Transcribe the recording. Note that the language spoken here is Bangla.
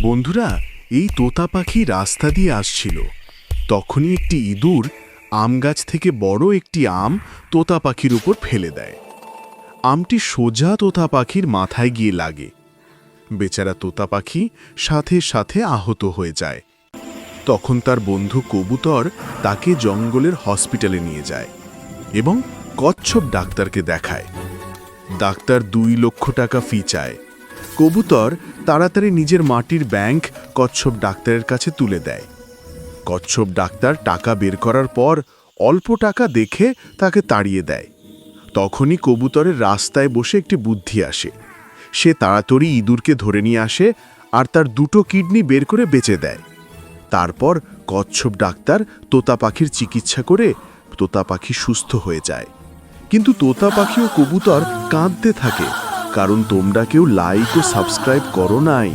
বন্ধুরা, এই তোতা পাখি রাস্তা দিয়ে আসছিল। তখনই একটি ইঁদুর আম গাছ থেকে বড় একটি আম তোতা পাখির উপর ফেলে দেয়। আমটি সোজা তোতা পাখির মাথায় গিয়ে লাগে। বেচারা তোতা পাখি সাথে সাথে আহত হয়ে যায়। তখন তার বন্ধু কবুতর তাকে জঙ্গলের হসপিটালে নিয়ে যায় এবং কচ্ছপ ডাক্তারকে দেখায়। ডাক্তার দুই লক্ষ টাকা ফি চায়। কবুতর তাড়াতাড়ি নিজের মাটির ব্যাংক কচ্ছপ ডাক্তারের কাছে তুলে দেয়। কচ্ছপ ডাক্তার টাকা বের করার পর অল্প টাকা দেখে তাকে তাড়িয়ে দেয়। তখনই কবুতরের রাস্তায় বসে একটি বুদ্ধি আসে। সে তাড়াতাড়ি ইঁদুরকে ধরে নিয়ে আসে আর তার দুটো কিডনি বের করে বেচে দেয়। তারপর কচ্ছপ ডাক্তার তোতা পাখির চিকিৎসা করে তোতা পাখি সুস্থ হয়ে যায়। কিন্তু তোতা পাখি ও কবুতর কাঁদতে থাকে। কারণ তোমরা কেউ লাইক ও সাবস্ক্রাইব করো নাই।